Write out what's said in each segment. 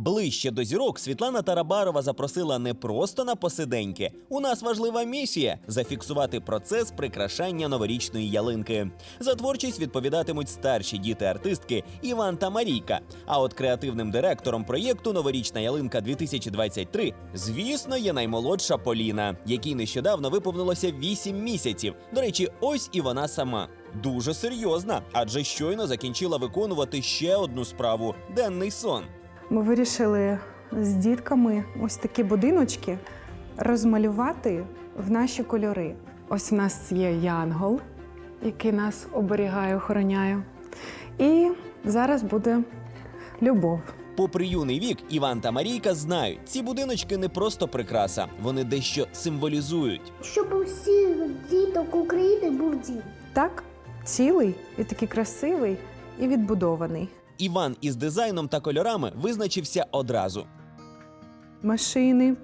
Ближче до зірок Світлана Тарабарова запросила не просто на посиденьки. У нас важлива місія зафіксувати процес прикрашання новорічної ялинки. За творчість відповідатимуть старші діти артистки Іван та Марійка. А от креативним директором проєкту Новорічна ялинка 2023 звісно є наймолодша Поліна, якій нещодавно виповнилося 8 місяців. До речі, ось і вона сама. Дуже серйозна, адже щойно закінчила виконувати ще одну справу денний сон. Ми вирішили з дітками ось такі будиночки розмалювати в наші кольори. Ось у нас є янгол, який нас оберігає, охороняє. І зараз буде любов. Попри юний вік, Іван та Марійка знають, ці будиночки не просто прикраса, вони дещо символізують. Щоб у всіх діток України був дім. Так, цілий і такий красивий і відбудований. Іван із дизайном та кольорами визначився одразу. Машини.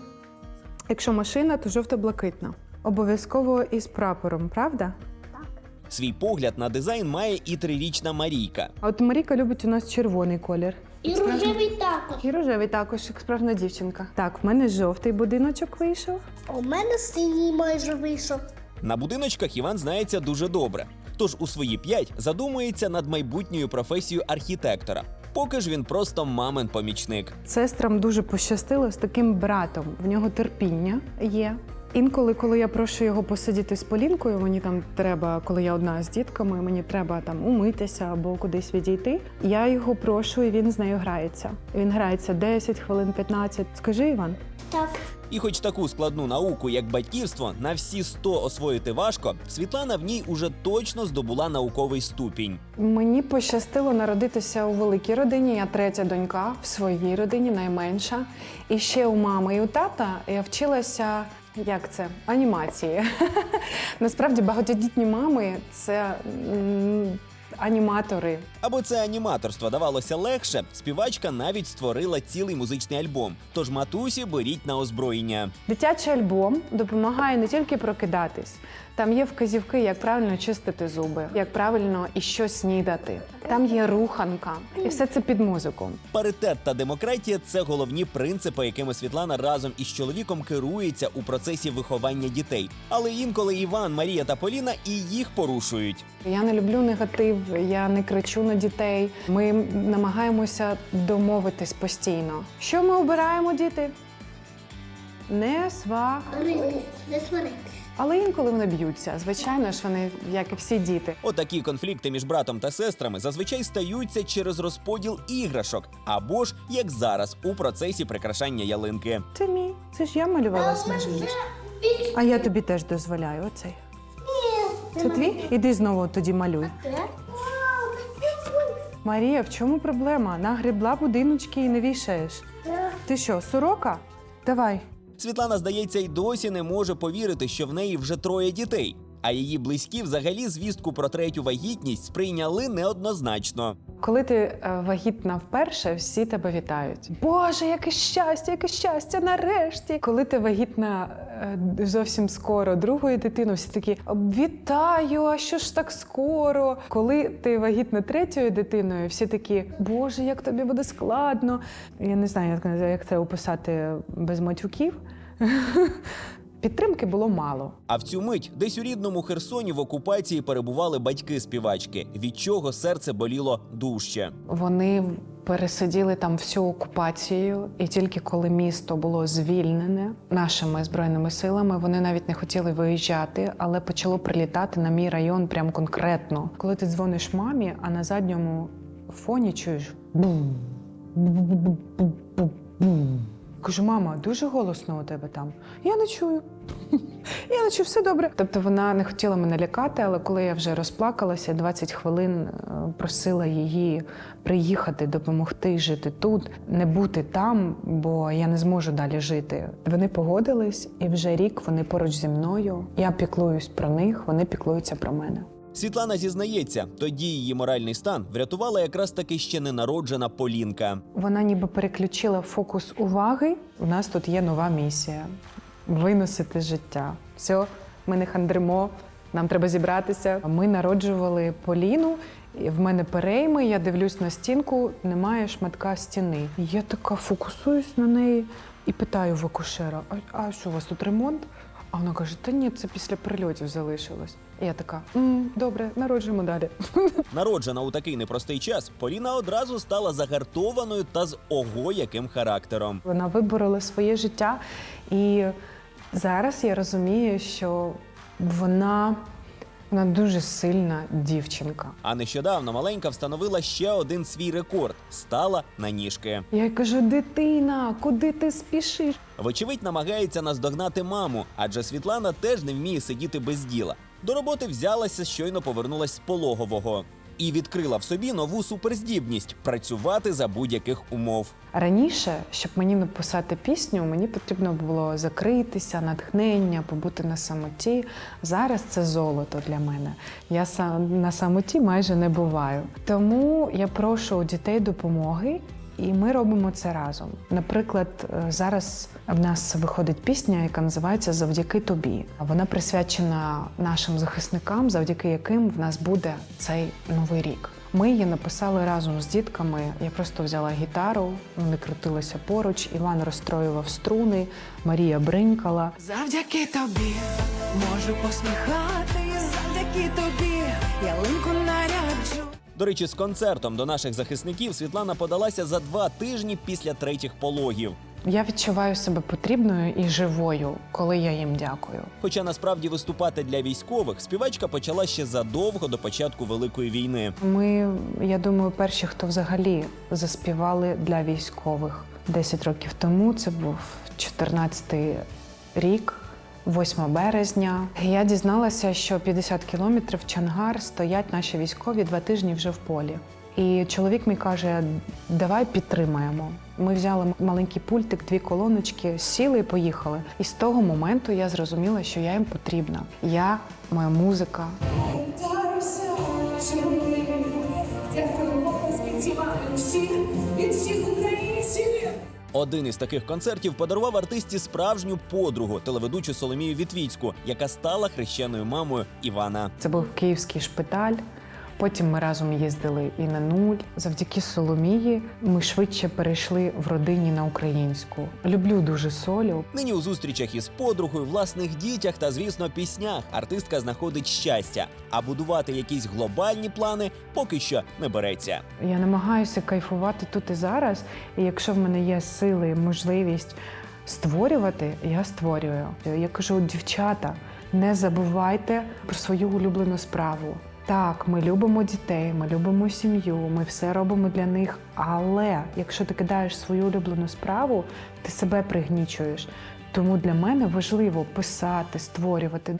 Якщо машина, то жовто-блакитна. Обов'язково із прапором, правда? Свій погляд на дизайн має і трирічна Марійка. А от Маріка любить у нас червоний колір. І рожевий також. І рожевий також, як справжня дівчинка. Так, в мене жовтий будиночок вийшов. А У мене синій майже вийшов. На будиночках Іван знається дуже добре. Тож у свої п'ять задумується над майбутньою професією архітектора. Поки ж він просто мамин помічник. Сестрам дуже пощастило з таким братом. В нього терпіння є. Інколи, коли я прошу його посидіти з Полінкою, мені там треба, коли я одна з дітками, мені треба там умитися або кудись відійти. Я його прошу, і він з нею грається. Він грається 10 хвилин, 15. Скажи, Іван. Так. І хоч таку складну науку, як батьківство, на всі 100 освоїти важко, Світлана в ній уже точно здобула науковий ступінь. Мені пощастило народитися у великій родині. Я третя донька в своїй родині, найменша. І ще у мами і у тата я вчилася. Як це? Анімації. Насправді багатодітні мами це аніматори. Аби це аніматорство давалося легше, співачка навіть створила цілий музичний альбом. Тож матусі беріть на озброєння. Дитячий альбом допомагає не тільки прокидатись. Там є вказівки, як правильно чистити зуби, як правильно і що снідати. Там є руханка, і все це під музику. Паритет та демократія це головні принципи, якими Світлана разом із чоловіком керується у процесі виховання дітей. Але інколи Іван, Марія та Поліна і їх порушують. Я не люблю негатив, я не кричу на дітей. Ми намагаємося домовитись постійно. Що ми обираємо, діти? Не свах. Не сваритись. Але інколи вони б'ються. Звичайно ж, вони, як і всі діти. Отакі конфлікти між братом та сестрами зазвичай стаються через розподіл іграшок, або ж як зараз у процесі прикрашання ялинки. Це мій. Це ж я малювала сніжиночку. А я тобі теж дозволяю. Оцей. Це твій? Іди знову тоді малюй. Марія, в чому проблема? Нагребла будиночки і не вішаєш. Ти що, сорока? Давай. Світлана, здається, й досі не може повірити, що в неї вже троє дітей. А її близькі взагалі звістку про третю вагітність сприйняли неоднозначно. Коли ти е, вагітна вперше, всі тебе вітають. Боже, яке щастя, яке щастя, нарешті. Коли ти вагітна е, зовсім скоро другою дитиною, всі такі вітаю, а що ж так скоро? Коли ти вагітна третьою дитиною, всі такі, Боже, як тобі буде складно. Я не знаю, як це описати без матюків. Підтримки було мало. А в цю мить десь у рідному Херсоні в окупації перебували батьки співачки, від чого серце боліло дужче. Вони пересиділи там всю окупацію, і тільки коли місто було звільнене нашими збройними силами, вони навіть не хотіли виїжджати, але почало прилітати на мій район прям конкретно. Коли ти дзвониш мамі, а на задньому фоні чуєш бум. бум-бум-бум-бум. Кажу, мама, дуже голосно у тебе там. Я не чую. Я не чую, все добре. Тобто вона не хотіла мене лякати, але коли я вже розплакалася, 20 хвилин е, просила її приїхати, допомогти жити тут, не бути там, бо я не зможу далі жити. Вони погодились, і вже рік вони поруч зі мною. Я піклуюсь про них, вони піклуються про мене. Світлана зізнається, тоді її моральний стан врятувала якраз таки ще ненароджена Полінка. Вона ніби переключила фокус уваги. У нас тут є нова місія виносити життя. Все, ми не хандримо, нам треба зібратися. Ми народжували Поліну, в мене перейми, я дивлюсь на стінку, немає шматка стіни. Я така фокусуюсь на неї і питаю в акушера: а, а що у вас тут ремонт? А вона каже: Та ні, це після прильотів залишилось. І я така: М, добре, народжуємо далі. Народжена у такий непростий час, Поліна одразу стала загартованою та з ого яким характером. Вона виборола своє життя, і зараз я розумію, що вона, вона дуже сильна дівчинка. А нещодавно маленька встановила ще один свій рекорд стала на ніжки. Я їй кажу: дитина, куди ти спішиш? Вочевидь, намагається наздогнати маму, адже Світлана теж не вміє сидіти без діла. До роботи взялася, щойно повернулась з пологового. І відкрила в собі нову суперздібність працювати за будь-яких умов. Раніше, щоб мені написати пісню, мені потрібно було закритися, натхнення, побути на самоті. Зараз це золото для мене. Я на самоті майже не буваю. Тому я прошу у дітей допомоги. І ми робимо це разом. Наприклад, е, зараз в нас виходить пісня, яка називається Завдяки тобі. Вона присвячена нашим захисникам, завдяки яким в нас буде цей новий рік. Ми її написали разом з дітками. Я просто взяла гітару, вони крутилися поруч. Іван розстроював струни, Марія бринькала. Завдяки тобі можу посміхатись, завдяки тобі ялинку. До речі, з концертом до наших захисників Світлана подалася за два тижні після третіх пологів. Я відчуваю себе потрібною і живою, коли я їм дякую. Хоча насправді виступати для військових співачка почала ще задовго до початку великої війни. Ми, я думаю, перші, хто взагалі заспівали для військових 10 років тому. Це був 14-й рік, 8 березня. Я дізналася, що 50 кілометрів Чангар стоять наші військові два тижні вже в полі. І чоловік мій каже: давай підтримаємо. Ми взяли маленький пультик, дві колоночки, сіли і поїхали. І з того моменту я зрозуміла, що я їм потрібна. Я, моя музика, Один із таких концертів подарував артисті справжню подругу, телеведучу Соломію Вітвіцьку, яка стала хрещеною мамою Івана. Це був київський шпиталь. Потім ми разом їздили і на нуль. Завдяки Соломії ми швидше перейшли в родині на українську. Люблю дуже солю. Нині у зустрічах із подругою, власних дітях та, звісно, піснях артистка знаходить щастя, а будувати якісь глобальні плани поки що не береться. Я намагаюся кайфувати тут і зараз. І якщо в мене є сили, можливість створювати, я створюю. Я кажу, дівчата, не забувайте про свою улюблену справу. Так, ми любимо дітей, ми любимо сім'ю, ми все робимо для них. Але якщо ти кидаєш свою улюблену справу, ти себе пригнічуєш. Тому для мене важливо писати, створювати.